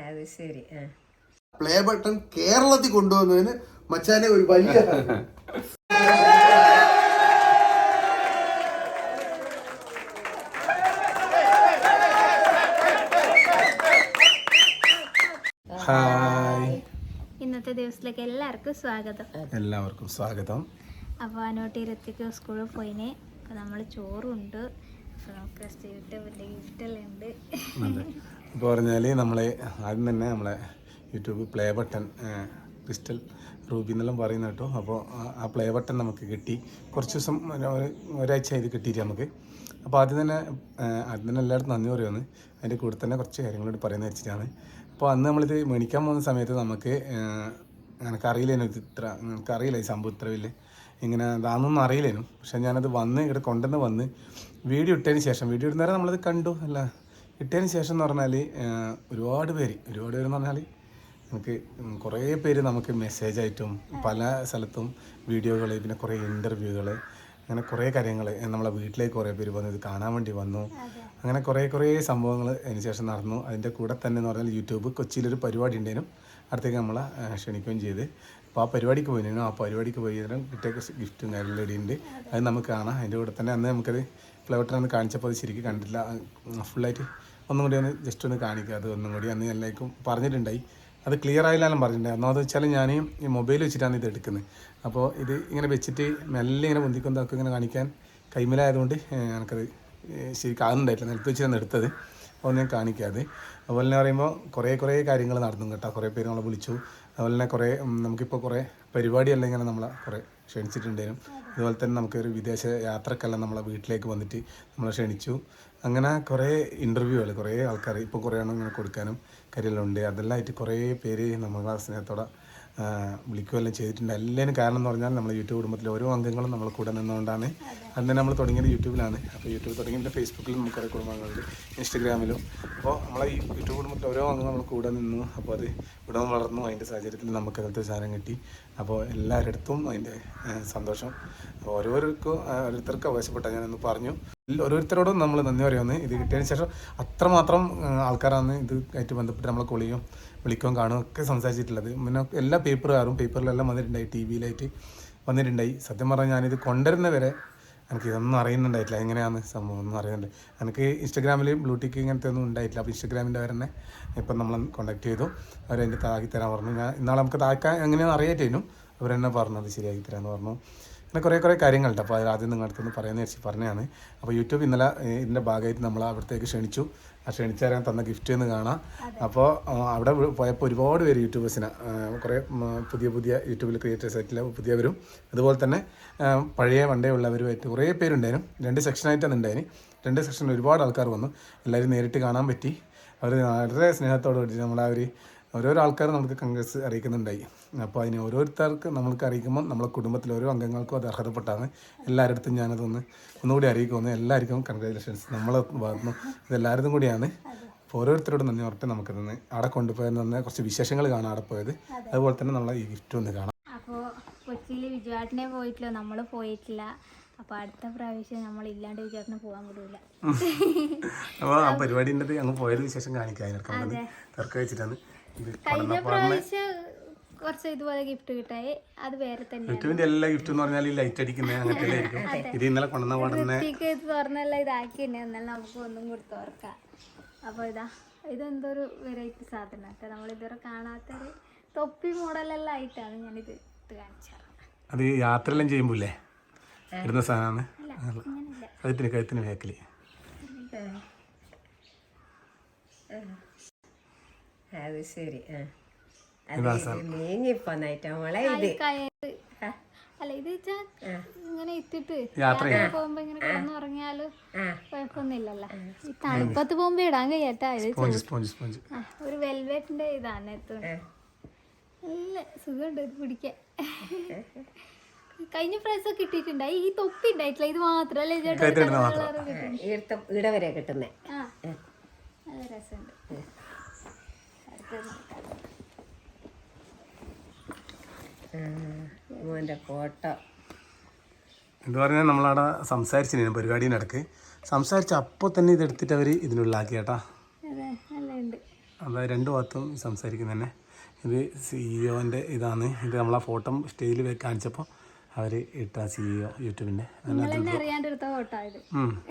അത് ശരി ആ. പ്ലേ ബട്ടൺ കേരളത്തിൽ കൊണ്ടുവന്നതിന് മച്ചാനെ ഒരു വലിയ ഇന്നത്തെ ദിവസത്തിലേക്ക് എല്ലാവർക്കും സ്വാഗതം. എല്ലാവർക്കും സ്വാഗതം. അപ്പോൾ അനോട്ട് സ്കൂളിൽ പോയിനെ. അപ്പോൾ നമ്മൾ ചോറുണ്ട്. ഇപ്പോൾ പറഞ്ഞാൽ നമ്മളെ ആദ്യം തന്നെ നമ്മളെ YouTube play button crystal ruby എന്നെല്ലാം പറയുന്ന കേട്ടോ. അപ്പോൾ ആ- പ്ലേ ബട്ടൺ നമുക്ക് കിട്ടി. കുറച്ച് ദിവസം ഒരാഴ്ച ഇത് കിട്ടിയിട്ട് നമുക്ക്. അപ്പോൾ ആദ്യം തന്നെ ആദ്യം തന്നെ എല്ലായിടത്തും നന്ദി പറയുമെന്ന് അതിന്റെ കൂടെ തന്നെ കുറച്ച് കാര്യങ്ങളോട് പറയുന്ന വെച്ചിട്ടാണ്. അപ്പോൾ അന്ന് നമ്മളിത് മേടിക്കാൻ പോകുന്ന സമയത്ത് നമുക്ക് എനിക്കറിയില്ല എനിക്ക് ഇത്ര എനിക്കറിയില്ല ഈ സംഭവം ഇത്ര വലിയ ഇങ്ങനെ ഇതാണെന്നൊന്നും അറിയില്ലേനും. പക്ഷെ ഞാനത് വന്ന് ഇവിടെ കൊണ്ടുവന്ന് വന്ന് വീഡിയോ ഇട്ടതിന് ശേഷം വീഡിയോ ഇടുന്നേരം നമ്മളത് കണ്ടു. അല്ല ഇട്ടതിന് ശേഷം എന്ന് പറഞ്ഞാൽ ഒരുപാട് പേര് ഒരുപാട് പേര് എന്ന് പറഞ്ഞാൽ നമുക്ക് കുറേ പേര് നമുക്ക് മെസ്സേജ് മെസ്സേജായിട്ടും പല സ്ഥലത്തും വീഡിയോകൾ പിന്നെ കുറേ ഇന്റർവ്യൂകൾ അങ്ങനെ കുറേ കാര്യങ്ങൾ നമ്മളെ വീട്ടിലേക്ക് കുറേ പേര് വന്നു ഇത് കാണാൻ വേണ്ടി വന്നു. അങ്ങനെ കുറേ കുറേ സംഭവങ്ങൾ അതിന് ശേഷം നടന്നു. അതിന്റെ കൂടെ തന്നെ എന്ന് പറഞ്ഞാൽ യൂട്യൂബ് കൊച്ചിയിലൊരു പരിപാടി ഉണ്ടേനും. അടുത്തേക്ക് നമ്മളെ ക്ഷണിക്കുകയും ചെയ്ത്. അപ്പോൾ ആ പരിപാടിക്ക് പോയിരുന്നു. ആ പരിപാടിക്ക് പോയി നേരം കിട്ടിയ ഗിഫ്റ്റും ഉണ്ട് അത് നമുക്ക് കാണാം. അതിന്റെ കൂടെ തന്നെ അന്ന് നമുക്കത് ഫ്ലവട്ടർ കാണിച്ചപ്പോൾ അത് ശരിക്കും കണ്ടില്ല ഫുള്ളായിട്ട് ഒന്നും കൂടി ഒന്ന് ജസ്റ്റ് ഒന്ന് കാണിക്കുക അത് ഒന്നും കൂടി അന്ന് എല്ലാവർക്കും പറഞ്ഞിട്ടുണ്ടായി. അത് ക്ലിയർ ആയില്ലാലും പറഞ്ഞിട്ടുണ്ട് അത് വെച്ചാൽ ഞാൻ ഈ മൊബൈൽ വെച്ചിട്ടാണ് ഇത് എടുക്കുന്നത്. അപ്പോൾ ഇത് ഇങ്ങനെ വെച്ചിട്ട് മെല്ലെ ഇങ്ങനെ പൊന്തിക്കൊണ്ടൊക്കെ ഇങ്ങനെ കാണിക്കാൻ കൈമലായതുകൊണ്ട് എനിക്കത് ഏഹ്, ശരിക്കും ആകുന്നുണ്ടായിട്ടില്ല നിലത്ത് എടുത്തത്. അപ്പോൾ ഞാൻ കാണിക്കാതെ അതുപോലെ തന്നെ പറയുമ്പോൾ കുറേ കുറേ കാര്യങ്ങൾ നടന്നു കേട്ടോ. കുറേ പേര് നമ്മളെ വിളിച്ചു. അതുപോലെ തന്നെ കുറേ നമുക്കിപ്പോൾ കുറേ പരിപാടിയെല്ലാം ഇങ്ങനെ നമ്മളെ കുറേ ക്ഷണിച്ചിട്ടുണ്ടായിരുന്നു അതുപോലെ തന്നെ നമുക്കൊരു വിദേശ യാത്രക്കെല്ലാം നമ്മളെ വീട്ടിലേക്ക് വന്നിട്ട് നമ്മളെ ക്ഷണിച്ചു. അങ്ങനെ കുറേ ഇന്റർവ്യൂകൾ കുറേ ആൾക്കാർ ഇപ്പോൾ കുറേ എണ്ണം ഇങ്ങനെ കൊടുക്കാനും കാര്യമെല്ലാം ഉണ്ട് അതെല്ലാം ആയിട്ട് കുറേ പേര് നമ്മളെ സ്നേഹത്തോടെ വിളിക്കുകയെല്ലാം ചെയ്തിട്ടുണ്ട്. എല്ലാവരും കാരണം എന്ന് പറഞ്ഞാൽ നമ്മൾ യൂട്യൂബ് കുടുംബത്തിലെ ഓരോ അംഗങ്ങളും നമ്മൾ കൂടെ നിന്നുകൊണ്ടാണ്. അന്ന് നമ്മൾ തുടങ്ങിയത് യൂട്യൂബിലാണ്. അപ്പോൾ യൂട്യൂബ് തുടങ്ങിയിട്ട് ഫേസ്ബുക്കിലും നമുക്ക് കുറേ കുടുംബങ്ങളുണ്ട് ഇൻസ്റ്റഗ്രാമിലും. അപ്പോൾ നമ്മളെ ഈ യൂട്യൂബ് കുടുംബത്തിലെ ഓരോ അംഗങ്ങൾ നമ്മൾ കൂടെ നിന്നു. അപ്പോൾ അത് ഇവിടെ വളർന്നു. അതിന്റെ സാഹചര്യത്തിൽ നമുക്ക് അതിലത്തെ സാധനം കിട്ടി. അപ്പോൾ എല്ലാവരുടെ അടുത്തും അതിന്റെ സന്തോഷം. അപ്പോൾ ഓരോരുത്തർക്കും ഓരോരുത്തർക്ക് അവകാശപ്പെട്ട ഞാനൊന്ന് പറഞ്ഞു. ഓരോരുത്തരോടും നമ്മൾ നന്ദി പറയുമെന്ന് ഇത് കിട്ടിയതിന് ശേഷം അത്രമാത്രം ആൾക്കാരാണ് ഇത് ആയിട്ട് ബന്ധപ്പെട്ട് നമ്മളെ കൊളിയും. വിളിക്കുകയും കാണുകയും ഒക്കെ സംസാരിച്ചിട്ടുള്ളത്. പിന്നെ എല്ലാ പേപ്പറുകാരും പേപ്പറിലെല്ലാം വന്നിട്ടുണ്ടായി ടി വിയിലായിട്ട് വന്നിട്ടുണ്ടായി. സത്യം പറഞ്ഞാൽ ഞാനിത് കൊണ്ടുവരുന്നവരെ എനിക്ക് ഇതൊന്നും അറിയുന്നുണ്ടായിട്ടില്ല. എങ്ങനെയാണ് സംഭവം ഒന്നും അറിയുന്നുണ്ട്. എനിക്ക് ഇൻസ്റ്റഗ്രാമിൽ ബ്ലൂടിക്ക് ഇങ്ങനത്തെ ഒന്നും ഉണ്ടായിട്ടില്ല. അപ്പോൾ ഇൻസ്റ്റഗ്രാമിന്റെ അവരെന്നെ ഇപ്പം നമ്മൾ കോൺടാക്ട് ചെയ്തു. അവരെന്റെ താക്കി തരാൻ പറഞ്ഞു. ഞാൻ ഇന്നാളെ നമുക്ക് താക്കാൻ എങ്ങനെയാണെന്ന് അറിയാറ്റേനും അവരെന്നെ പറഞ്ഞു അത് ശരിയാക്കി തരാമെന്ന് പറഞ്ഞു. അങ്ങനെ കുറേ കുറേ കാര്യങ്ങളുണ്ട്. അപ്പോൾ ആദ്യം നിങ്ങളുടെ അടുത്ത് പറയുന്നത് വെച്ച് പറഞ്ഞതാണ്. അപ്പോൾ യൂട്യൂബ് ഇന്നലെ ഇതിന്റെ ഭാഗമായിട്ട് നമ്മൾ അവിടത്തേക്ക് ക്ഷണിച്ചു. ആ ക്ഷണിച്ചാരാൻ തന്ന ഗിഫ്റ്റ് എന്ന് കാണാം. അപ്പോൾ അവിടെ പോയപ്പോൾ ഒരുപാട് പേര് യൂട്യൂബേഴ്സിന് കുറേ പുതിയ പുതിയ യൂട്യൂബിൽ ക്രിയേറ്റേഴ്സ് ആയിട്ടുള്ള പുതിയവരും അതുപോലെ തന്നെ പഴയ വണ്ടേ ഉള്ളവരുമായിട്ട് കുറേ പേരുണ്ടായിരുന്നു. രണ്ട് സെക്ഷനായിട്ടാണ് ഉണ്ടായിന്. രണ്ട് സെക്ഷനിൽ ഒരുപാട് ആൾക്കാർ വന്നു. എല്ലാവരും നേരിട്ട് കാണാൻ പറ്റി. അവർ വളരെ സ്നേഹത്തോടു കൂടി ആ അവർ ഓരോരോ ആൾക്കാർ നമുക്ക് കൺഗ്രസ് അറിയിക്കുന്നുണ്ടായി. അപ്പോൾ അതിന് ഓരോരുത്തർക്ക് നമ്മൾക്ക് അറിയിക്കുമ്പോൾ നമ്മുടെ കുടുംബത്തിലെ ഓരോ അംഗങ്ങൾക്കും അത് അർഹതപ്പെട്ടാണ്. എല്ലാവരുടെ അടുത്തും ഞാനതൊന്ന് ഒന്നുകൂടി അറിയിക്കുമെന്ന് എല്ലാവർക്കും കൺഗ്രാജുലേഷൻസ് നമ്മളെ ഭാഗത്തുനിന്ന് ഇതെല്ലാവരും കൂടിയാണ്. അപ്പോൾ ഓരോരുത്തരോടും നന്ദി പറഞ്ഞിട്ട് നമുക്ക് തന്നെ അവിടെ കൊണ്ടുപോയെന്ന് പറഞ്ഞാൽ കുറച്ച് വിശേഷങ്ങൾ കാണാൻ അവിടെ പോയത്. അതുപോലെ തന്നെ നമ്മളെ ഈ ഗിഫ്റ്റ് ഒന്ന് കാണാം. അപ്പോൾ കൊച്ചിയിൽ വിജുവാട്ടിനെ പോയിട്ടില്ല. നമ്മൾ പോയിട്ടില്ല. അപ്പോൾ അടുത്ത പ്രാവശ്യം നമ്മൾ ഇല്ലാണ്ട് വിജുവാട്ടിനെ പോകാൻ വിടൂല. അപ്പോൾ ആ പരിപാടി അങ്ങ് പോയത് വിശേഷം കാണിക്കാൻ തിരക്ക് വെച്ചിട്ടാണ്. കഴിഞ്ഞ പ്രാവശ്യം കുറച്ച് ഇതുപോലെ ഗിഫ്റ്റ് കിട്ടായി. അത് വേറെ തന്നെ യൂട്യൂബിന്റെ എല്ലാ ഗിഫ്റ്റ് എന്ന് പറഞ്ഞാൽ ഈ ലൈറ്റ് അടിക്കുന്ന അങ്ങനത്തെ ആയിരിക്കും ഇത് ഇന്നലെ കൊണ്ടുവന്ന പാടുന്ന ഇത് തുറന്നെല്ലാം ഇതാക്കി എന്നാലും നമുക്ക് ഒന്നും കൊടുത്ത് ഓർക്കാം. അപ്പോൾ ഇതാ ഇതെന്തൊരു വെറൈറ്റി സാധനം. കേട്ടോ നമ്മൾ ഇതുവരെ കാണാത്തൊരു തൊപ്പി മോഡലെല്ലാം ആയിട്ടാണ് ഞാനിത് ഇട്ട് കാണിച്ചത്. അത് യാത്രയെല്ലാം ചെയ്യുമ്പോഴേ ഇടുന്ന സാധനമാണ്. കഴുത്തിന് കഴുത്തിന് വേക്കൽ അത് ശരി ആ. അത് നീങ്ങിപ്പോന്നായിട്ട് മോളെ ഇത്. അല്ല ഇത് ഇങ്ങനെ ഇട്ടിട്ട് പോകുമ്പോ ഇങ്ങനെ കുഴപ്പമൊന്നുമില്ലല്ലോ. ഈ തണുപ്പത്ത് പോകുമ്പോ ഇടാൻ കഴിയട്ടാ ഇത് സ്പോഞ്ച് സ്പോഞ്ച് സ്പോഞ്ച്. ഒരു വെൽവെറ്റിന്റെ ഇതാണ്. നല്ല സുഖമുണ്ട് ഇത് പിടിക്കാൻ. കഴിഞ്ഞ പ്രാവശ്യം കിട്ടിയിട്ടുണ്ടായി. ഈ തൊപ്പി ഉണ്ടായിട്ടില്ല. ഇത് മാത്രല്ലേ ചേട്ടാ ഇടവരെ ഇവിടെ വരെ കിട്ടുന്നേ. ആ. നല്ല രസമുണ്ട്. മോന്റെ ഫോട്ടോ എന്ന് പറഞ്ഞാൽ നമ്മളവിടെ സംസാരിച്ചിരുന്നു പരിപാടീന്റെ നടക്ക് സംസാരിച്ച അപ്പോൾ തന്നെ ഇത് എടുത്തിട്ട് അവർ ഇതിനുള്ളാക്കി കേട്ടാ അതായത് രണ്ട് ഭാഗത്തും സംസാരിക്കുന്നത് തന്നെ ഇത് സിഇഒന്റെ ഇതാണ്. ഇത് നമ്മളാ ഫോട്ടോ സ്റ്റേജിൽ കാണിച്ചപ്പോൾ അവർ ഇട്ട സിഇഒ യൂട്യൂബിന്റെ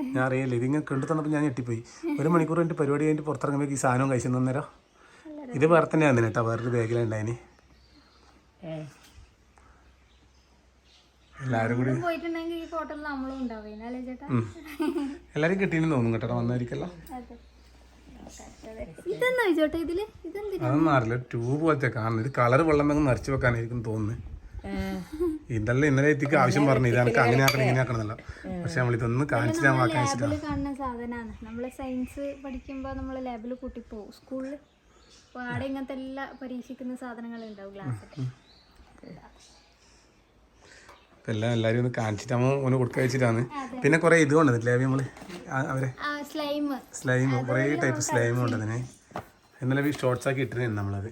ഞാൻ അറിയില്ല? ഇതിങ്ങനെ കണ്ടു തന്നപ്പോൾ ഞാൻ ഞെട്ടിപ്പോയി. ഒരു മണിക്കൂർ കഴിഞ്ഞിട്ട് പരിപാടി കഴിഞ്ഞിട്ട് പുറത്തിറങ്ങുമ്പോൾ ഈ സാധനം കഴിച്ചു തന്നേരം ഇത് വേറെ വന്നിന് കേട്ടോ വേറൊരു ബാഗിലുണ്ടായിന് എല്ലാരും കൂടി പോയിട്ടുണ്ടെങ്കിൽ ഈ ഫോട്ടോയിൽ നമ്മളും ഉണ്ടാവും. അല്ലേ ചേട്ടാ? എല്ലാവരും കിട്ടിയെന്ന് തോന്നും കേട്ടോ വന്നായിരിക്കല്ലോ. അതൊന്നും അറിയില്ല ട്യൂബ് പോലത്തെ കാണുന്നത് ഇത് കളർ വെള്ളം അങ്ങ് നിറച്ച് വെക്കാനായിരിക്കും തോന്നുന്നു. ഇതല്ല ഇന്നലെ എത്തിക്ക് ആവശ്യം പറഞ്ഞു ഇത് എനിക്ക് അങ്ങനെ ആക്കണം ഇങ്ങനെ ആക്കണമെന്നല്ല പക്ഷെ നമ്മൾ ഇതൊന്ന് കാണിച്ചു ഞാൻ ലാബിൽ കാണുന്ന സാധനമാണ് നമ്മൾ സയൻസ് പഠിക്കുമ്പോൾ നമ്മൾ ലാബിൽ കൂട്ടിപ്പോ സ്കൂളിൽ അപ്പോൾ ആടെ ഇങ്ങനത്തെ എല്ലാ പരീക്ഷിക്കുന്ന സാധനങ്ങൾ ഉണ്ടാവും ഗ്ലാസ് എല്ലാം എല്ലാവരും ഒന്ന് കാണിച്ചിട്ട് അമ്മ ഒന്ന് കൊടുക്ക വെച്ചിട്ടാണ്. പിന്നെ കുറേ ഇത് കൊണ്ടുവന്നിട്ടില്ലേ നമ്മൾ? അവരെ? സ്ലൈം സ്ലൈം കുറേ ടൈപ്പ് സ്ലൈം കൊണ്ടുവന്നിന്. ഇന്നലെ ഷോർട്സ് ആക്കി ഇട്ടിരുന്നു നമ്മളത്.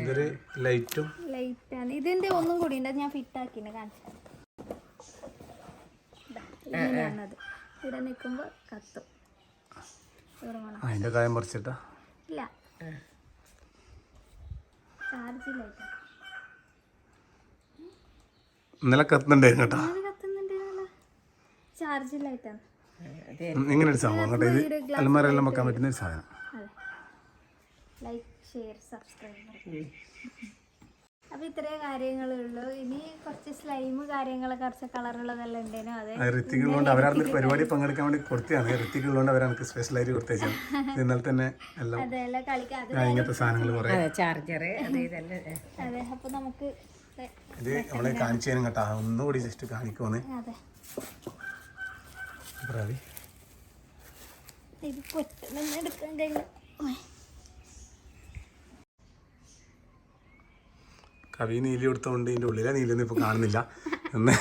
ഇതൊരു ലൈറ്റും ലൈറ്റാണ് ഇതിന്റെ ഒന്നും കൂടി ഉണ്ട്. ഞാൻ ഫിറ്റ് ആക്കിന് കാണിച്ചു ഇവിടെ നിൽക്കുമ്പോൾ കത്തും. അതിന്റെ കായം പറിച്ചിട്ടാ. ഇന്നലെ കത്തുന്നുണ്ടായിരുന്നു കേട്ടോ. അത് കത്തുന്നുണ്ട് ചാർജ് ലൈറ്റാണ് ഉം, ഇങ്ങനെ ഒരു സംഭവം കേട്ടോ. ഇത് വെക്കാൻ പറ്റുന്ന ഒരു സാധനം. അതെ. Like share subscribe. അപ്പൊ ഇത്രേ കാര്യങ്ങളുള്ളൂ. ഇനി കുറച്ച് സ്ലൈം കാര്യങ്ങളൊക്കെ കുറച്ച് കളറുള്ളതെല്ലാം ഉണ്ടേനോ അതെ? അത് ഋത്തിക്കുള്ളതുകൊണ്ട് അവരാണ് ഒരു പരിപാടി പങ്കെടുക്കാൻ വേണ്ടി കൊടുത്തതാണ്. ഋത്തിക്കുള്ളതുകൊണ്ട് അവരാണ് സ്പെഷ്യലായിട്ട് കൊടുത്തേച്ചത്. ഇന്നലെ തന്നെ എല്ലാം അതെല്ലാം കളിക്കാം. ഇങ്ങനത്തെ സാധനങ്ങൾ കുറേ. അതെ ചാർജർ അത് ഇതെല്ലാം ഏ. അതെ അപ്പൊ നമുക്ക് ഇത് നമ്മളെ കാണിച്ചു തരും കേട്ടോ. ഒന്നുകൂടി ജസ്റ്റ് കാണിക്കുവാണ് ഇത് പെട്ടെന്ന് എടുക്കാൻ കഴിയില്ല. കവി നീലി കൊടുത്തോണ്ട് ഇതിന്റെ ഉള്ളിലെ നീലൊന്നും ഇപ്പൊ കാണുന്നില്ല. എന്ന്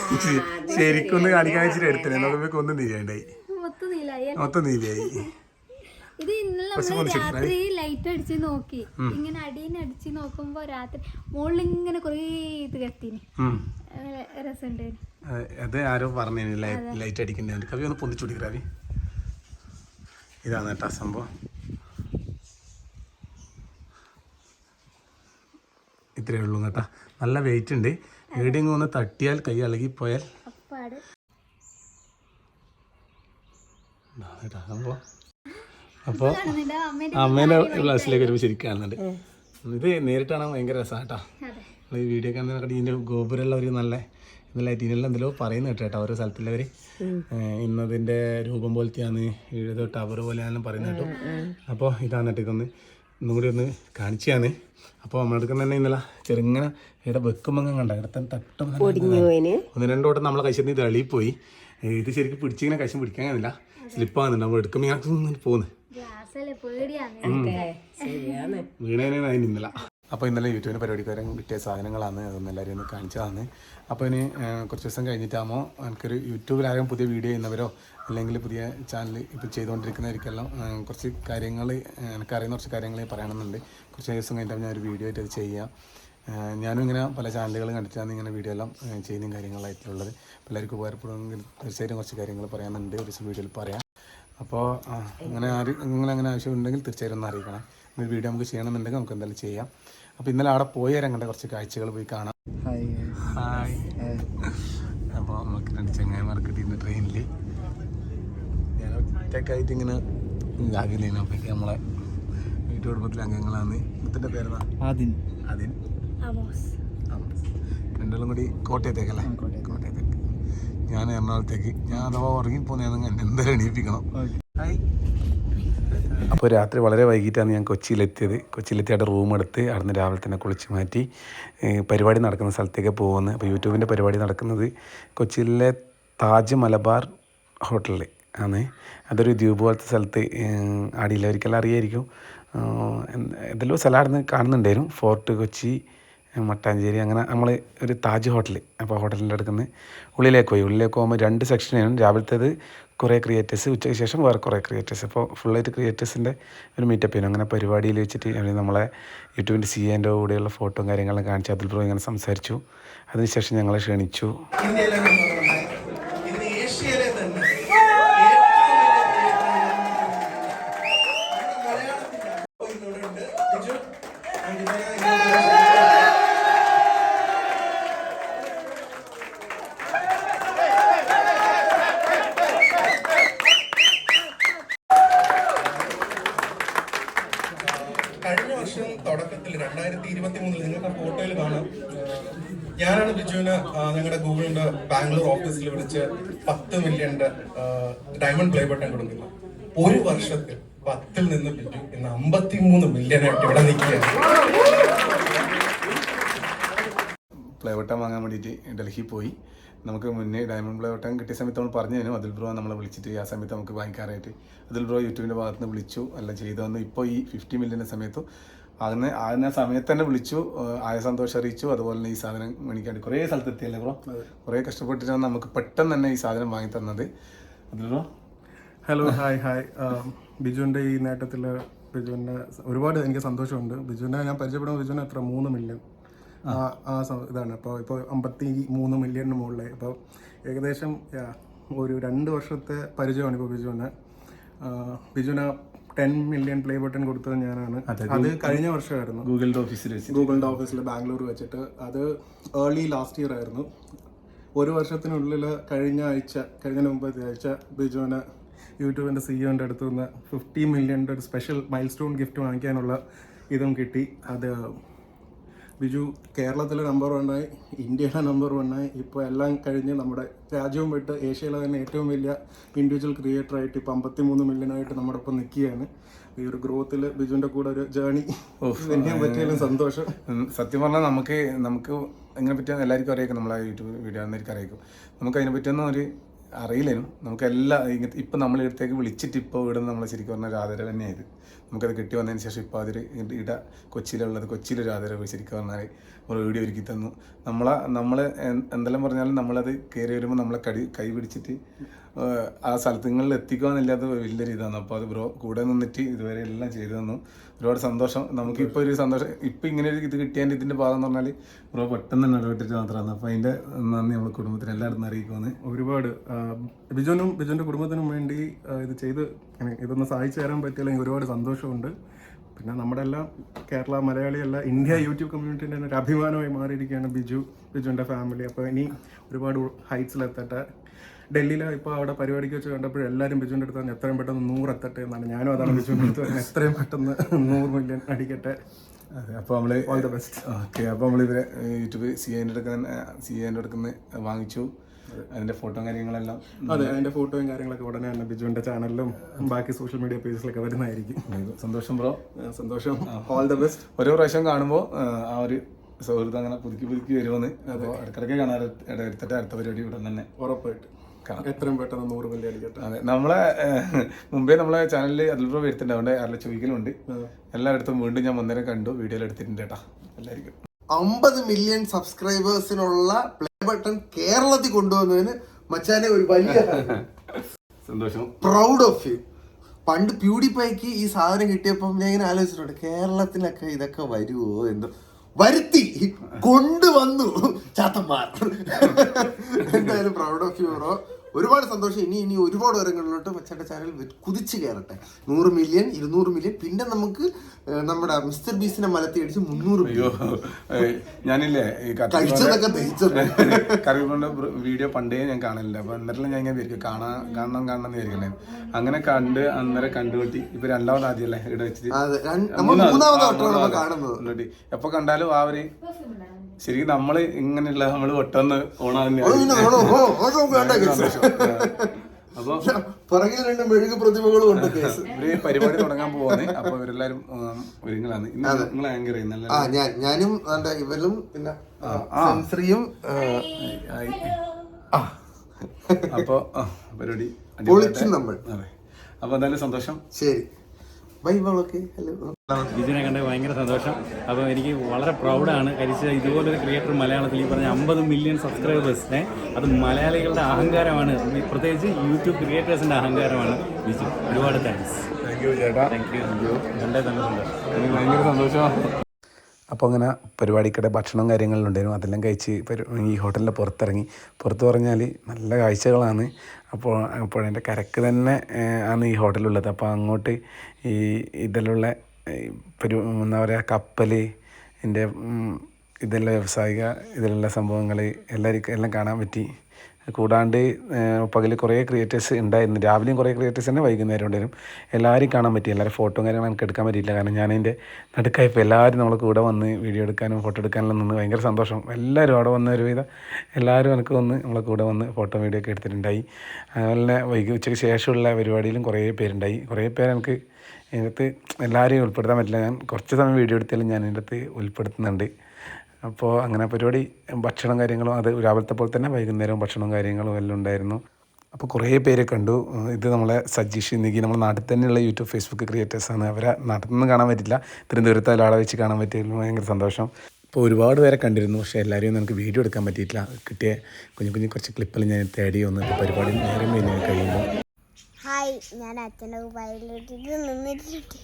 ശരിക്കും ഒന്ന് കാണിക്കാൻ വെച്ചിട്ട് എടുത്തില്ല? നോക്കുമ്പോ ഒന്ന് നീലയുണ്ടായി മൊത്തം നീലായി നീലയായി. ഇത് ഇന്നലെ രാത്രി ലൈറ്റ് അടിച്ച് നോക്കി. ഇങ്ങനെ അടീനെ അടിച്ച് നോക്കുമ്പോ രാത്രി മുകളിൽ ഇങ്ങനെ കുറേ ഇത് കത്തിന് ഉം. രസമുണ്ടായിരുന്നു അത് ആരോ പറഞ്ഞു ലൈറ്റ് അടിക്കണ്ടേ കവി ഒന്ന് പൊന്തിച്ചുടി കവി ഇതാണ് കേട്ടോ സംഭവം. ഇത്രയേ ഉള്ളൂ കേട്ടോ. നല്ല വെയിറ്റ് ഉണ്ട്. എവിടെയെങ്കിലും ഒന്ന് തട്ടിയാൽ കൈ ഇളകിപ്പോയാൽ അപ്പോൾ അമ്മേന്റെ ക്ലാസ്സിലേക്ക് ഒരു ശരിക്കും കാണുന്നുണ്ട്. ഇത് നേരിട്ടാണ്? ഭയങ്കര രസമാണ് കേട്ടോ. ഈ വീഡിയോ കാണുന്ന ഇതിന്റെ ഗോപുരമുള്ള ഒരു നല്ല ഇന്നലെ ഇതിനെല്ലാം എന്തെല്ലോ പറയുന്നു കേട്ടോ കേട്ടോ ഓരോ സ്ഥലത്തുള്ളവർ ഇന്നതിന്റെ രൂപം പോലത്തെയാണ് ഏതോ ടവർ പോലെയാണെന്നും പറയുന്നു കേട്ടോ. അപ്പോൾ ഇതാണ് കേട്ടോ ഇതൊന്ന്. ഒന്നും കൂടി ഒന്ന് കാണിച്ചാണ്. അപ്പോൾ നമ്മളെടുക്കുന്ന തന്നെ ഇന്നലെ ചെറുങ്ങനെ ഇവിടെ വെക്കുമ്പോൾ കണ്ട? ഇവിടുത്തെ തട്ടും ഒന്ന് രണ്ടോട്ടം നമ്മളെ കശന്ന് ഇത് എളിപ്പോയി ഇത് ശരിക്കും പിടിച്ചിങ്ങനെ കശം പിടിക്കാൻ കഴിയുന്നില്ല. സ്ലിപ്പാകുന്നുണ്ട് നമ്മൾ എടുക്കുമ്പോൾ ഇങ്ങനെ പോകുന്നത് ഗ്ലാസ് അല്ലേ അപ്പോൾ ഇന്നലെ യൂട്യൂബിന് പരിപാടിക്കാരൻ കിട്ടിയ സാധനങ്ങളാണ് അതൊന്നും എല്ലാവരും ഒന്ന് കാണിച്ചതാണ്. അപ്പോൾ ഇനി കുറച്ച് ദിവസം കഴിഞ്ഞിട്ടാകുമ്പോൾ എനിക്കൊരു യൂട്യൂബിലാരും പുതിയ വീഡിയോ ചെയ്യുന്നവരോ അല്ലെങ്കിൽ പുതിയ ചാനൽ ഇപ്പോൾ ചെയ്തുകൊണ്ടിരിക്കുന്നവർക്കെല്ലാം കുറച്ച് കാര്യങ്ങൾ എനിക്കറിയുന്ന കുറച്ച് കാര്യങ്ങൾ പറയണമെന്നുണ്ട്. കുറച്ച് ദിവസം കഴിഞ്ഞിട്ട് ഞാൻ ഒരു വീഡിയോ ആയിട്ട് അത് ചെയ്യാം. ഞാനും ഇങ്ങനെ പല ചാനലുകൾ കണ്ടിട്ടാണ് ഇങ്ങനെ വീഡിയോ എല്ലാം ചെയ്യുന്ന കാര്യങ്ങളായിട്ടുള്ളത്. പിള്ളേർക്ക് ഉപകാരപ്പെടുമെങ്കിൽ തീർച്ചയായിട്ടും കുറച്ച് കാര്യങ്ങൾ പറയാനുണ്ട്. ഒരു വീഡിയോയിൽ പറയാം. അപ്പോൾ അങ്ങനെ ആര് നിങ്ങൾ അങ്ങനെ ആവശ്യമുണ്ടെങ്കിൽ തീർച്ചയായിട്ടും ഒന്ന് അറിയിക്കണം. വീഡിയോ നമുക്ക് ചെയ്യണമെന്നുണ്ടെങ്കിൽ നമുക്ക് എന്തായാലും ചെയ്യാം. അപ്പോൾ ഇന്നലെ അവിടെ പോയി ഇറങ്ങേണ്ട കുറച്ച് കാഴ്ചകൾ പോയി കാണാം. ഹായ് അപ്പോൾ നമുക്ക് രണ്ട് ചങ്ങായിമാർക്ക് കിട്ടിയിരുന്ന ട്രെയിനിൽ ഞാൻ ഒറ്റക്കായിട്ട് ഇങ്ങനെ ഇതാകില്ലേനു അപ്പോഴേക്ക് നമ്മളെ വീട്ടു കുടുംബത്തിലെ അംഗങ്ങളാണ്. ഇന്നത്തെ പേരെന്താ? ആദിൻ. ആദിൻ. അമോസ്. രണ്ടാളും കൂടി കോട്ടയത്തേക്കല്ലേ കോട്ടയത്തേക്ക്. ഞാൻ എറണാകുളത്തേക്ക്. ഞാൻ അഥവാ ഉറങ്ങി എന്നെ എന്തായാലും എണീപ്പിക്കണം. ഹായ് അപ്പോൾ രാത്രി വളരെ വൈകിട്ടാണ് ഞാൻ കൊച്ചിയിലെത്തിയത്. കൊച്ചിയിലെത്തി അവിടെ റൂം എടുത്ത് അവിടുന്ന് രാവിലെ തന്നെ കുളിച്ച് മാറ്റി പരിപാടി നടക്കുന്ന സ്ഥലത്തേക്ക് പോകുന്നത്. അപ്പോൾ യൂട്യൂബിന്റെ പരിപാടി നടക്കുന്നത് കൊച്ചിയിലെ താജ് മലബാർ ഹോട്ടലിൽ ആണ്. അതൊരു ദ്വീപ് പോലത്തെ സ്ഥലത്ത് ആടിയില്ലവർക്കെല്ലാം അറിയായിരിക്കും. എന്തെല്ലോ സ്ഥലം അവിടെ നിന്ന് കാണുന്നുണ്ടായിരുന്നു. ഫോർട്ട് കൊച്ചി മട്ടാഞ്ചേരി അങ്ങനെ നമ്മൾ ഒരു താജ് ഹോട്ടൽ അപ്പോൾ ഹോട്ടലിന്റെ അടുക്കുന്ന ഉള്ളിലേക്ക് പോയി. ഉള്ളിലേക്ക് പോകുമ്പോൾ രണ്ട് സെക്ഷനാണ് രാവിലത്തേത് കുറേ ക്രിയേറ്റേഴ്സ് ഉച്ചയ്ക്ക് ശേഷം വേറെ കുറേ ക്രിയേറ്റേഴ്സ് അപ്പോൾ ഫുള്ളായിട്ട് ക്രിയേറ്റേഴ്സിന്റെ ഒരു മീറ്റപ്പ് അങ്ങനെ പരിപാടിയിൽ വെച്ചിട്ട് നമ്മളെ യൂട്യൂബിന്റെ സി എന്റെ കൂടെയുള്ള ഫോട്ടോയും കാര്യങ്ങളും കാണിച്ച് അതിൽ ഇങ്ങനെ സംസാരിച്ചു. അതിനുശേഷം ഞങ്ങളെ ക്ഷണിച്ചു. വിളിച്ച് പത്ത് മില്യന്റെ ഡയമണ്ട് പ്ലേ ബട്ടൺ കൊടുക്കില്ല ഒരു വർഷത്തിൽ പത്തിൽ നിന്ന് ബിജു ഇന്ന് അമ്പത്തിമൂന്ന് മില്യണായിട്ട് ഇവിടെ നിൽക്കുകയാണ്. പ്ലേ ബട്ടൺ വാങ്ങാൻ വേണ്ടിയിട്ട് ഡൽഹി പോയി. നമുക്ക് മുന്നേ ഡയമണ്ട് പ്ലേ ബട്ടൺ കിട്ടിയ സമയത്ത് നമ്മൾ പറഞ്ഞു തരും. അതിൽ ബ്രോ നമ്മളെ വിളിച്ചിട്ട് ആ സമയത്ത് നമുക്ക് വാങ്ങിക്കാറായിട്ട് അതിൽ ബ്രോ യൂട്യൂബിന്റെ ഭാഗത്ത് നിന്ന് വിളിച്ചു എല്ലാം ചെയ്തു വന്നു ഇപ്പോൾ ഈ ഫിഫ്റ്റി മില്യന്റെ സമയത്ത് അതിന് ആ സമയത്ത് തന്നെ വിളിച്ചു ആയ സന്തോഷം അറിയിച്ചു. അതുപോലെ തന്നെ ഈ സാധനം മേടിക്കാണ്ട് കുറേ സ്ഥലത്ത് എത്തിയല്ലേ ബ്രോ കുറേ കഷ്ടപ്പെട്ടിട്ടാണ് നമുക്ക് പെട്ടെന്ന് തന്നെ ഈ സാധനം വാങ്ങി തന്നത്. അതല്ലോ ഹലോ ഹായ് ഹായ്. ബിജുവിന്റെ ഈ നേട്ടത്തിൽ ബിജുവിന്റെ ഒരുപാട് എനിക്ക് സന്തോഷമുണ്ട്. ബിജുവിനെ ഞാൻ പരിചയപ്പെടുന്ന ബിജുവിന് എത്ര? മൂന്ന് മില്യൺ ആ. ആ ഇതാണ്. അപ്പോൾ ഇപ്പോൾ അമ്പത്തി മൂന്ന് മില്യണിന് മുകളിലെ അപ്പോൾ ഏകദേശം ഒരു രണ്ട് വർഷത്തെ പരിചയമാണ് ഇപ്പോൾ ബിജുവിനെ. ബിജുവിന് ടെൻ മില്യൺ പ്ലേ ബട്ടൺ കൊടുത്തത് ഞാനാണ്. അത് കഴിഞ്ഞ വർഷമായിരുന്നു. ഗൂഗിളിന്റെ ഓഫീസിൽ വെച്ച് ഗൂഗിളിന്റെ ഓഫീസിൽ ബാംഗ്ലൂർ വെച്ചിട്ട്. അത് ഏർലി ലാസ്റ്റ് ഇയർ ആയിരുന്നു. ഒരു വർഷത്തിനുള്ളിൽ കഴിഞ്ഞ ആഴ്ച കഴിഞ്ഞ മുമ്പത്തെ ആഴ്ച ബിജുവിന് യൂട്യൂബിന്റെ സിഇഒന്റെ അടുത്ത് നിന്ന് ഫിഫ്റ്റി മില്യന്റെ ഒരു സ്പെഷ്യൽ മൈൽ സ്റ്റോൺ ഗിഫ്റ്റ് വാങ്ങിക്കാനുള്ള ഇതും കിട്ടി. അത് ബിജു കേരളത്തിലെ നമ്പർ വണ്ണായി ഇന്ത്യയിലെ നമ്പർ വണ്ണായി ഇപ്പോൾ എല്ലാം കഴിഞ്ഞ് നമ്മുടെ രാജ്യവും വിട്ട് ഏഷ്യയിലെ തന്നെ ഏറ്റവും വലിയ ഇൻഡിവിജ്വൽ ക്രിയേറ്റർ ആയിട്ട് ഇപ്പോൾ അമ്പത്തി മൂന്ന് മില്യനായിട്ട് നമ്മുടെ ഒപ്പം നിൽക്കുകയാണ്. ഈ ഒരു ഗ്രോത്തിൽ ബിജുവിന്റെ കൂടെ ഒരു ജേണി എന്നെയും പറ്റിയാലും സന്തോഷം. സത്യം പറഞ്ഞാൽ നമുക്ക് നമുക്ക് എങ്ങനെ പറ്റിയാൽ എല്ലാവർക്കും അറിയിക്കും നമ്മളെ യൂട്യൂബ് വീഡിയോ ആണെന്നവർക്ക് അറിയിക്കും നമുക്ക് അതിനെ പറ്റിയൊന്നും ഒരു അറിയില്ലേനും നമുക്ക് എല്ലാ ഇങ്ങനത്തെ ഇപ്പം നമ്മൾ ഇടത്തേക്ക് വിളിച്ചിട്ട് ഇപ്പോൾ ഇവിടുന്ന് നമ്മൾ ശരിക്കും പറഞ്ഞാൽ ഒരു ആദരവ് തന്നെയായത് നമുക്കത് കിട്ടി വന്നതിന് ശേഷം ഇപ്പോൾ അതിൽ ഇട കൊച്ചിയിലുള്ളത് കൊച്ചിയിലൊരു ആദരവ് ശരിക്കും പറഞ്ഞാൽ ഒരു വീഡിയോ ഒരുക്കി തന്നു. നമ്മളെ നമ്മൾ എന്തെല്ലാം പറഞ്ഞാലും നമ്മളത് കയറി വരുമ്പോൾ നമ്മളെ കടി കൈ പിടിച്ചിട്ട് ആ സ്ഥലത്തുങ്ങളിൽ എത്തിക്കുക എന്നില്ലാത്ത വലിയൊരു ഇതാണ്. അപ്പോൾ അത് ബ്രോ കൂടെ നിന്നിട്ട് ഇതുവരെ എല്ലാം ചെയ്തു തന്നു. ഒരുപാട് സന്തോഷം. നമുക്കിപ്പോൾ ഒരു സന്തോഷം. ഇപ്പം ഇങ്ങനെ ഒരു ഇത് കിട്ടിയതിന്റെ ഇതിന്റെ ഭാഗം എന്ന് പറഞ്ഞാൽ ബ്രോ പെട്ടെന്ന് ഇടപെട്ടിട്ട് മാത്രമാണ്. അപ്പോൾ അതിന്റെ നന്ദി നമ്മൾ കുടുംബത്തിന് എല്ലായിടത്തും അറിയിക്കുമെന്ന് ഒരുപാട്. ബിജുനും ബിജുവിന്റെ കുടുംബത്തിനും വേണ്ടി ഇത് ചെയ്ത് ഇതൊന്ന് സഹായിച്ചു തരാൻ പറ്റിയില്ലെങ്കിൽ ഒരുപാട് സന്തോഷമുണ്ട്. പിന്നെ നമ്മുടെ എല്ലാം കേരള മലയാളി അല്ല ഇന്ത്യ യൂട്യൂബ് കമ്മ്യൂണിറ്റിന്റെ ഒരു അഭിമാനമായി മാറിയിരിക്കുകയാണ് ബിജു ബിജുവിന്റെ ഫാമിലി അപ്പോൾ ഇനി ഒരുപാട് ഹൈറ്റ്സിലെത്തട്ടെ. ഡൽഹിയിൽ ഇപ്പോൾ അവിടെ പരിപാടിക്ക് വെച്ച് കണ്ടപ്പോൾ എല്ലാവരും ബിജുവിന്റെ അടുത്ത് പറഞ്ഞു എത്രയും പെട്ടെന്ന് നൂറ് എത്തട്ടെ എന്നാണ്. ഞാനും അതാണ് ബിജുവിന്റെ അടുത്ത് പറഞ്ഞത് എത്രയും പെട്ടെന്ന് നൂറ് മില്യൺ അടിക്കട്ടെ. അതെ അപ്പോൾ നമ്മൾ ഓൾ ദ ബെസ്റ്റ് ഓക്കെ അപ്പോൾ നമ്മൾ ഇവരെ യൂട്യൂബ് സി എന്റെ അടുക്കുന്ന സി എന്റെ അടുക്കുന്ന വാങ്ങിച്ചു. അതിന്റെ ഫോട്ടോ കാര്യങ്ങളെല്ലാം അതെ അതിന്റെ ഫോട്ടോയും കാര്യങ്ങളൊക്കെ ഉടനെ തന്നെ ബിജുവിന്റെ ചാനലിലും ബാക്കി സോഷ്യൽ മീഡിയ പേജിലൊക്കെ വരുന്നതായിരിക്കും. സന്തോഷം ബ്രോ. സന്തോഷം. ഓൾ ദ ബെസ്റ്റ് ഓരോ പ്രാവശ്യം കാണുമ്പോൾ ആ ഒരു സൗഹൃദം അങ്ങനെ പുതുക്കി പുതുക്കി വരുമെന്ന്. അപ്പോൾ ഇടയ്ക്കിടയ്ക്ക് കാണാൻ എടുത്തിട്ട് അടുത്ത പരിപാടി ഇവിടെ തന്നെ. ഉറപ്പായിട്ട്. കാണാം. എത്രയും പെട്ടെന്ന് നൂറ് മില്യൺ അടിക്കട്ടെ. അതെ നമ്മളെ മുമ്പേ നമ്മളെ ചാനലിൽ അതിലൂടെ വരുത്തുണ്ട് അതുകൊണ്ട് ആരുടെ ചോദിക്കലുണ്ട്. എല്ലായിടത്തും വീണ്ടും ഞാൻ വന്നേരം കണ്ടു. വീഡിയോയിൽ എടുത്തിട്ടുണ്ട് കേട്ടാ. എല്ലാവർക്കും അമ്പത് മില്യൺ സബ്സ്ക്രൈബേഴ്സിനുള്ള പ്ലേ ബട്ടൺ കേരളത്തിൽ കൊണ്ടുവന്നതിന് മച്ചാനെ ഒരു വലിയ സന്തോഷം. പ്രൗഡ് ഓഫ് യു പണ്ട് പ്യൂഡിഫൈക്ക് ഈ സാധനം കിട്ടിയപ്പോൾ ഞാൻ ഇങ്ങനെ ആലോചിച്ചിട്ടുണ്ട് കേരളത്തിലൊക്കെ ഇതൊക്കെ വരുമോ എന്തോ വരുത്തി. കൊണ്ടുവന്നു. ചാത്തന്മാർ എന്തായാലും പ്രൗഡ് ഓഫ് യു ബ്രോ ഒരുപാട് സന്തോഷം. ഇനി ഇനി ഒരുപാട് ഉയരങ്ങളിലോട്ട് മച്ചാന്റെ ചാനൽ കുതിച്ചു കയറട്ടെ. നൂറ് മില്യൺ ഇരുന്നൂറ് മില്യൺ പിന്നെ നമുക്ക് നമ്മുടെ മിസ്റ്റർ ബീസിനെ മലത്തി അടിച്ച് മുന്നൂറ് ഞാനില്ലേ കഴിച്ചതൊക്കെ ദഹിച്ചത് വീഡിയോ പണ്ടേ ഞാൻ കാണലില്ല. അപ്പൊ അന്നേരം ഞാൻ ഇങ്ങനെ വിചാരിക്കും കാണാൻ കാണണം കാണണം എന്ന് വിചാരിക്കണേ അങ്ങനെ കണ്ട് അന്നേരം കണ്ടുപറ്റി ഇപ്പൊ രണ്ടാമത് ആദ്യമല്ലേ ഇവിടെ വെച്ചിട്ട് നമ്മൾ കാണുന്നത്. എപ്പോ കണ്ടാലും ആ ഒരു ശരിക്കും നമ്മൾ ഇങ്ങനെയുള്ള നമ്മൾ പെട്ടെന്ന് ഓണാകുന്ന. അപ്പൊ പുറകിൽ രണ്ട് മെഴുകു പ്രതിമകളും ഉണ്ട് കേസ്. ഇവർ പരിപാടി തുടങ്ങാൻ പോവാണ്. അപ്പൊ ഇവരെല്ലാരും ഉം, ഒരുങ്ങളാണ്. ഇന്ന് നിങ്ങൾ ആങ്കർ ആ ഞാൻ ഞാനും എന്താ ഇവരും പിന്നെ സെൻസറിയും അപ്പൊ പരിപാടി പൊളിച്ചും നമ്മൾ. അതെ. അപ്പൊ എന്തായാലും സന്തോഷം. ശരി. ബൈ ബോളൊക്കെ ഹലോ ബിജുവിനെ കണ്ട് ഭയങ്കര സന്തോഷം. അപ്പോൾ എനിക്ക് വളരെ പ്രൗഡാണ് കരിച്ച ഇതുപോലൊരു ക്രിയേറ്റർ മലയാളത്തിൽ ഈ പറഞ്ഞ അമ്പത് മില്യൺ സബ്സ്ക്രൈബേഴ്സിനെ അത് മലയാളികളുടെ അഹങ്കാരമാണ്. പ്രത്യേകിച്ച് യൂട്യൂബ് ക്രിയേറ്റേഴ്സിന്റെ അഹങ്കാരമാണ്. ബിജു ഒരുപാട് താങ്ക്സ് താങ്ക് യു ചേട്ടാ. താങ്ക് യു വളരെ തന്നെ സന്തോഷം. എനിക്ക് ഭയങ്കര സന്തോഷം അപ്പോൾ അങ്ങനെ പരിപാടിക്കിടെ ഭക്ഷണം കാര്യങ്ങളിലുണ്ടായിരുന്നു അതെല്ലാം കഴിച്ച് ഈ ഹോട്ടലിന്റെ പുറത്തിറങ്ങി. പുറത്ത് പറഞ്ഞാൽ നല്ല കാഴ്ചകളാണ്. അപ്പോൾ എന്റെ കരക്ക് തന്നെ ആണ് ഈ ഹോട്ടലുള്ളത് അപ്പോൾ അങ്ങോട്ട് ഈ ഇതിലുള്ള പരി എന്താ പറയുക കപ്പൽ എന്റെ ഇതെല്ലാം വ്യാവസായിക ഇതിലുള്ള സംഭവങ്ങൾ എല്ലാവർക്കും എല്ലാം കാണാൻ പറ്റി. കൂടാണ്ട് പകൽ കുറേ ക്രിയേറ്റേഴ്സ് ഉണ്ടായിരുന്നു. രാവിലെയും കുറേ ക്രിയേറ്റേഴ്സ് തന്നെ വൈകുന്നേരം ഉണ്ടായിരുന്നു. എല്ലാവരും കാണാൻ പറ്റി. എല്ലാവരും ഫോട്ടോ കാര്യങ്ങളും എനിക്ക് എടുക്കാൻ പറ്റിയില്ല. കാരണം ഞാൻ നടുക്കായപ്പോൾ എല്ലാവരും നമ്മളെ കൂടെ വന്ന് വീഡിയോ എടുക്കാനും ഫോട്ടോ എടുക്കാനെല്ലാം നിന്ന് ഭയങ്കര സന്തോഷം. എല്ലാവരും അവിടെ വന്ന ഒരുവിധം എല്ലാവരും എനിക്ക് വന്ന് നമ്മളെ കൂടെ വന്ന് ഫോട്ടോ വീഡിയോ ഒക്കെ എടുത്തിട്ടുണ്ടായി. അതുപോലെ വൈകി ഉച്ചയ്ക്ക് ശേഷമുള്ള പരിപാടിയിലും കുറേ പേരുണ്ടായി. കുറേ പേര് എനിക്ക് ഇതിനകത്ത് എല്ലാവരെയും ഉൾപ്പെടുത്താൻ പറ്റില്ല. ഞാൻ കുറച്ച് സമയം വീഡിയോ എടുത്താലും ഞാൻ ഇതിന്റെ അകത്ത് ഉൾപ്പെടുത്തുന്നുണ്ട്. അപ്പോൾ അങ്ങനെ പരിപാടി ഭക്ഷണം കാര്യങ്ങളും അത് രാവിലത്തെ പോലെ തന്നെ വൈകുന്നേരവും ഭക്ഷണവും കാര്യങ്ങളും എല്ലാം ഉണ്ടായിരുന്നു. അപ്പോൾ കുറേ പേരെ കണ്ടു. ഇത് നമ്മളെ സജീഷ് നികി നമ്മുടെ നാട്ടിൽ തന്നെയുള്ള യൂട്യൂബ് ഫേസ്ബുക്ക് ക്രിയേറ്റേഴ്സാണ് അവരെ നാട്ടിൽ നിന്ന് കാണാൻ പറ്റില്ല. തിരുവനന്തപുരത്ത് ഒരാളെ വെച്ച് കാണാൻ പറ്റിയതിൽ ഭയങ്കര സന്തോഷം. അപ്പോൾ ഒരുപാട് പേരെ കണ്ടിരുന്നു. പക്ഷേ എല്ലാവരും എനിക്ക് വീഡിയോ എടുക്കാൻ പറ്റിയിട്ടില്ല. കിട്ടിയ കുഞ്ഞു കുഞ്ഞു കുറച്ച് ക്ലിപ്പിൽ ഞാൻ തേടി വന്നു. പരിപാടി നേരം കഴിഞ്ഞ് കഴിയുമ്പോൾ ഹായ് ഞാൻ അച്ഛന്റെ നിന്നിട്ടുണ്ട്.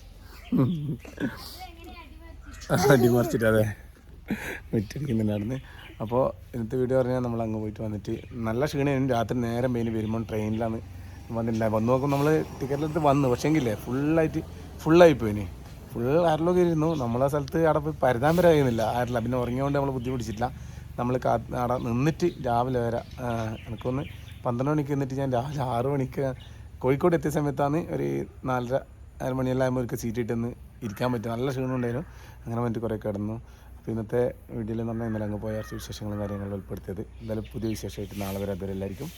അടിമറിച്ചിട്ട് അതെ. വിറ്റിരിക്കുന്നുണ്ടായിരുന്നു അപ്പോൾ ഇന്നത്തെ വീഡിയോ പറഞ്ഞാൽ നമ്മൾ അങ്ങ് പോയിട്ട് വന്നിട്ട് നല്ല ക്ഷീണം രാത്രി നേരം പെയിന് വരുമ്പോൾ ട്രെയിനിലാണ് വന്നിട്ടുണ്ടായി വന്ന് നോക്കുമ്പോൾ നമ്മൾ ടിക്കറ്റിലെടുത്ത് വന്നു. പക്ഷേങ്കില്ലേ ഫുള്ളായിട്ട് ഫുള്ളായി പോയിന്. ഫുൾ ആരിലോ കയറിയിരുന്നു നമ്മളെ സ്ഥലത്ത് അവിടെ പോയി പരിതാൻ വരെ കഴിയുന്നില്ല. ആരില്ല. പിന്നെ ഉറങ്ങിയോണ്ട് നമ്മൾ ബുദ്ധിമുട്ടിച്ചില്ല നമ്മൾ അവിടെ നിന്നിട്ട് രാവിലെ വരെ എനിക്കൊന്ന് പന്ത്രണ്ട് മണിക്ക് നിന്നിട്ട് ഞാൻ രാവിലെ ആറ് മണിക്ക് കോഴിക്കോട് എത്തിയ സമയത്താണ് ഒരു നാലര അരമണിയെല്ലാം മണിയെല്ലാം ആകുമ്പോൾ ഒരു സീറ്റ് ഇട്ടെന്ന് ഇരിക്കാൻ പറ്റും. നല്ല ക്ഷീണം ഉണ്ടായിരുന്നു അങ്ങനെ വന്നിട്ട് കുറേ കിടന്നു. അപ്പോൾ ഇന്നത്തെ വീഡിയോയിൽ നമ്മൾ ഇന്നലെ അങ്ങ് പോയ സുവിശേഷങ്ങളും വിശേഷങ്ങളും കാര്യങ്ങളും ഉൾപ്പെടുത്തിയത്. എന്തായാലും പുതിയ വിശേഷമായിട്ട് നാളെ വരെ. അതുവരെ എല്ലാവർക്കും